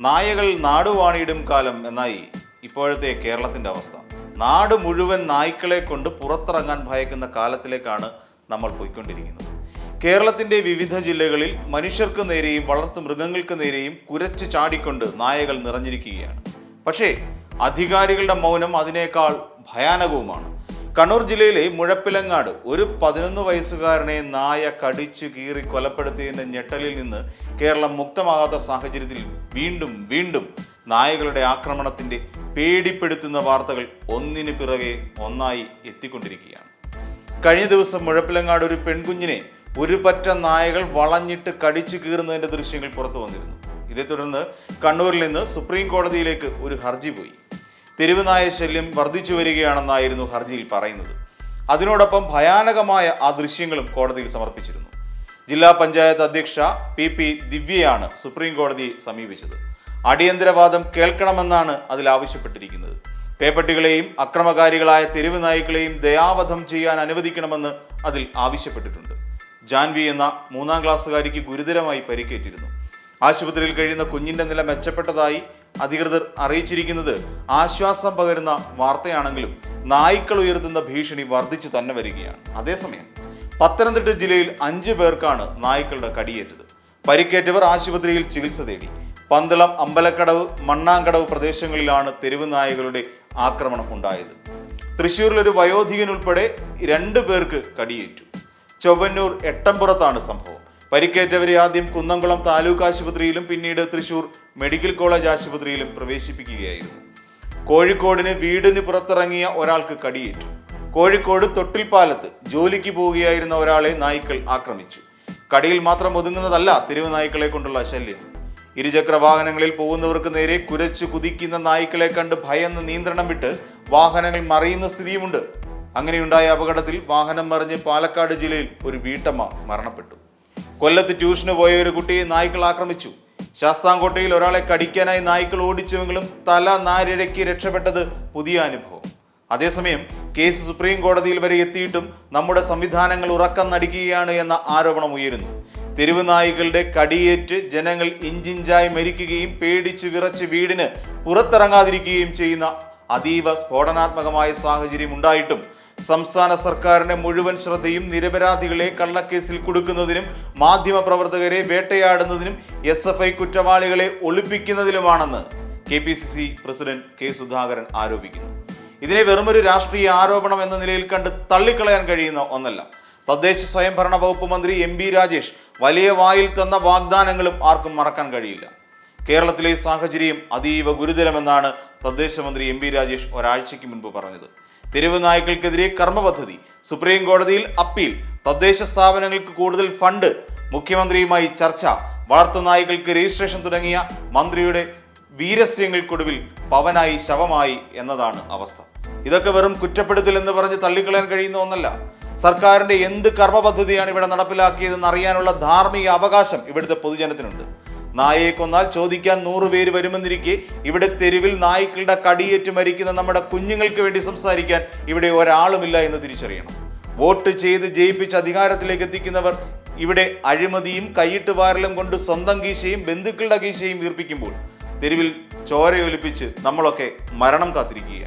നായകൾ നാടുവാണിയിടും കാലം എന്നായി ഇപ്പോഴത്തെ കേരളത്തിന്റെ അവസ്ഥ. നാട് മുഴുവൻ നായ്ക്കളെ കൊണ്ട് പുറത്തിറങ്ങാൻ ഭയക്കുന്ന കാലത്തിലേക്കാണ് നമ്മൾ പോയിക്കൊണ്ടിരിക്കുന്നത്. കേരളത്തിന്റെ വിവിധ ജില്ലകളിൽ മനുഷ്യർക്ക് നേരെയും വളർത്തു മൃഗങ്ങൾക്ക് നേരെയും കുരച്ച് ചാടിക്കൊണ്ട് നായകൾ നിറഞ്ഞിരിക്കുകയാണ്. പക്ഷേ അധികാരികളുടെ മൗനം അതിനേക്കാൾ ഭയാനകവുമാണ്. കണ്ണൂർ ജില്ലയിലെ മുഴപ്പിലങ്ങാട് ഒരു പതിനൊന്ന് വയസ്സുകാരനെ നായ കടിച്ചു കീറി കൊലപ്പെടുത്തിയതിന്റെ ഞെട്ടലിൽ നിന്ന് കേരളം മുക്തമാകാത്ത സാഹചര്യത്തിൽ വീണ്ടും വീണ്ടും നായകളുടെ ആക്രമണത്തിന്റെ പേടിപ്പെടുത്തുന്ന വാർത്തകൾ ഒന്നിനു പിറകെ ഒന്നായി എത്തിക്കൊണ്ടിരിക്കുകയാണ്. കഴിഞ്ഞ ദിവസം മുഴപ്പിലങ്ങാട് ഒരു പെൺകുഞ്ഞിനെ ഒരു പറ്റ നായകൾ വളഞ്ഞിട്ട് കടിച്ചു കീറുന്നതിന്റെ ദൃശ്യങ്ങൾ പുറത്തു വന്നിരുന്നു. ഇതേ തുടർന്ന് കണ്ണൂരിൽ നിന്ന് സുപ്രീം കോടതിയിലേക്ക് ഒരു ഹർജി പോയി. തെരുവ് നായ ശല്യം വർദ്ധിച്ചു വരികയാണെന്നായിരുന്നു ഹർജിയിൽ പറയുന്നത്. അതിനോടൊപ്പം ഭയാനകമായ ആ ദൃശ്യങ്ങളും കോടതിയിൽ സമർപ്പിച്ചിരുന്നു. ജില്ലാ പഞ്ചായത്ത് അധ്യക്ഷ പി പി ദിവ്യയാണ് സുപ്രീം കോടതിയെ സമീപിച്ചത്. അടിയന്തരവാദം കേൾക്കണമെന്നാണ് അതിൽ ആവശ്യപ്പെട്ടിരിക്കുന്നത്. പേപ്പട്ടികളെയും അക്രമകാരികളായ തെരുവ് നായ്ക്കളെയും ദയാവധം ചെയ്യാൻ അനുവദിക്കണമെന്ന് അതിൽ ആവശ്യപ്പെട്ടിട്ടുണ്ട്. ജാൻവി എന്ന മൂന്നാം ക്ലാസ്സുകാരിക്ക് ഗുരുതരമായി പരിക്കേറ്റിരുന്നു. ആശുപത്രിയിൽ കഴിയുന്ന കുഞ്ഞിന്റെ നില മെച്ചപ്പെട്ടതായി അധികൃതർ അറിയിച്ചിരിക്കുന്നത് ആശ്വാസം പകരുന്ന വാർത്തയാണെങ്കിലും നായ്ക്കൾ ഉയർത്തുന്ന ഭീഷണി വർദ്ധിച്ചു തന്നെ വരികയാണ്. അതേസമയം പത്തനംതിട്ട ജില്ലയിൽ അഞ്ചു പേർക്കാണ് നായ്ക്കളുടെ കടിയേറ്റത്. പരിക്കേറ്റവർ ആശുപത്രിയിൽ ചികിത്സ തേടി. പന്തളം അമ്പലക്കടവ് മണ്ണാങ്കടവ് പ്രദേശങ്ങളിലാണ് തെരുവ് നായകളുടെ ആക്രമണം ഉണ്ടായത്. തൃശൂരിൽ ഒരു വയോധികൻ ഉൾപ്പെടെ രണ്ടു പേർക്ക് കടിയേറ്റു. ചൊവ്വന്നൂർ എട്ടംപുറത്താണ് സംഭവം. പരിക്കേറ്റവരെ ആദ്യം കുന്നംകുളം താലൂക്ക് ആശുപത്രിയിലും പിന്നീട് തൃശൂർ മെഡിക്കൽ കോളേജ് ആശുപത്രിയിലും പ്രവേശിപ്പിക്കുകയായിരുന്നു. കോഴിക്കോടിന് വീടിന് പുറത്തിറങ്ങിയ ഒരാൾക്ക് കടിയേറ്റു. കോഴിക്കോട് തൊട്ടിൽപ്പാലത്ത് ജോലിക്ക് പോവുകയായിരുന്ന ഒരാളെ നായ്ക്കൾ ആക്രമിച്ചു. കടിയിൽ മാത്രം ഒതുങ്ങുന്നതല്ല തെരുവ് നായ്ക്കളെ കൊണ്ടുള്ള ശല്യം. ഇരുചക്ര വാഹനങ്ങളിൽ പോകുന്നവർക്ക് നേരെ കുരച്ചു കുതിക്കുന്ന നായ്ക്കളെ കണ്ട് ഭയന്ന് നിയന്ത്രണം വിട്ട് വാഹനങ്ങൾ മറിയുന്ന സ്ഥിതിയുമുണ്ട്. അങ്ങനെയുണ്ടായ അപകടത്തിൽ വാഹനം മറിഞ്ഞ് പാലക്കാട് ജില്ലയിൽ ഒരു വീട്ടമ്മ മരണപ്പെട്ടു. കൊല്ലത്ത് ട്യൂഷന് പോയ ഒരു കുട്ടിയെ നായ്ക്കൾ ആക്രമിച്ചു. ശാസ്താംകോട്ടയിൽ ഒരാളെ കടിക്കാനായി നായ്ക്കൾ ഓടിച്ചുവെങ്കിലും തല നാരിഴക്കി രക്ഷപ്പെട്ടത് പുതിയ അനുഭവം. അതേസമയം കേസ് സുപ്രീം കോടതിയിൽ വരെ എത്തിയിട്ടും നമ്മുടെ സംവിധാനങ്ങൾ ഉറക്കം നടിക്കുകയാണ് എന്ന ആരോപണം ഉയരുന്നു. തെരുവ് നായികളുടെ കടിയേറ്റ് ജനങ്ങൾ ഇഞ്ചിഞ്ചായി മരിക്കുകയും പേടിച്ചു വിറച്ച് വീടിന് പുറത്തിറങ്ങാതിരിക്കുകയും ചെയ്യുന്ന അതീവ സ്ഫോടനാത്മകമായ സാഹചര്യം ഉണ്ടായിട്ടും സംസ്ഥാന സർക്കാരിന്റെ മുഴുവൻ ശ്രദ്ധയും നിരപരാധികളെ കള്ളക്കേസിൽ കൊടുക്കുന്നതിനും മാധ്യമപ്രവർത്തകരെ വേട്ടയാടുന്നതിനും എസ് എഫ് ഐ കുറ്റവാളികളെ ഒളിപ്പിക്കുന്നതിലുമാണെന്ന് K P C C president K Sudhakaran ആരോപിക്കുന്നു. ഇതിനെ വെറുമൊരു രാഷ്ട്രീയ ആരോപണം എന്ന നിലയിൽ കണ്ട് തള്ളിക്കളയാൻ കഴിയുന്ന ഒന്നല്ല. തദ്ദേശ സ്വയംഭരണ വകുപ്പ് മന്ത്രി എം ബി രാജേഷ് വലിയ വായിൽ തന്ന വാഗ്ദാനങ്ങളും ആർക്കും മറക്കാൻ കഴിയില്ല. കേരളത്തിലെ സാഹചര്യം അതീവ ഗുരുതരമെന്നാണ് തദ്ദേശ മന്ത്രി എം ബി രാജേഷ് ഒരാഴ്ചയ്ക്ക് മുൻപ് പറഞ്ഞത്. തെരുവ് നായ്ക്കൾക്കെതിരെ കർമ്മ പദ്ധതി സുപ്രീം കോടതിയിൽ അപ്പീൽ തദ്ദേശ സ്ഥാപനങ്ങൾക്ക് കൂടുതൽ ഫണ്ട് മുഖ്യമന്ത്രിയുമായി ചർച്ച വളർത്തു നായ്ക്കൾക്ക് രജിസ്ട്രേഷൻ തുടങ്ങിയ മന്ത്രിയുടെ വീരസ്യങ്ങൾക്കൊടുവിൽ പവനായി ശവമായി എന്നതാണ് അവസ്ഥ. ഇതൊക്കെ വെറും കുറ്റപ്പെടുത്തൽ എന്ന് പറഞ്ഞ് തള്ളിക്കളയാൻ കഴിയുന്ന ഒന്നല്ല. സർക്കാരിന്റെ എന്ത് കർമ്മ പദ്ധതിയാണ് ഇവിടെ നടപ്പിലാക്കിയതെന്ന് അറിയാനുള്ള ധാർമ്മിക അവകാശം ഇവിടുത്തെ പൊതുജനത്തിനുണ്ട്. നായയെ കൊന്നാൽ ചോദിക്കാൻ നൂറ് പേര് വരുമെന്നിരിക്കെ ഇവിടെ തെരുവിൽ നായ്ക്കളുടെ കടിയേറ്റ് മരിക്കുന്ന നമ്മുടെ കുഞ്ഞുങ്ങൾക്ക് വേണ്ടി സംസാരിക്കാൻ ഇവിടെ ഒരാളുമില്ല എന്ന് തിരിച്ചറിയണം. വോട്ട് ചെയ്ത് ജയിപ്പിച്ച് അധികാരത്തിലേക്ക് എത്തിക്കുന്നവർ ഇവിടെ അഴിമതിയും കൈയിട്ട് വാരലും കൊണ്ട് സ്വന്തം കീശയും ബന്ധുക്കളുടെ കീശയും വീർപ്പിക്കുമ്പോൾ തെരുവിൽ ചോരയൊലിപ്പിച്ച് നമ്മളൊക്കെ മരണം കാത്തിരിക്കുകയാണ്.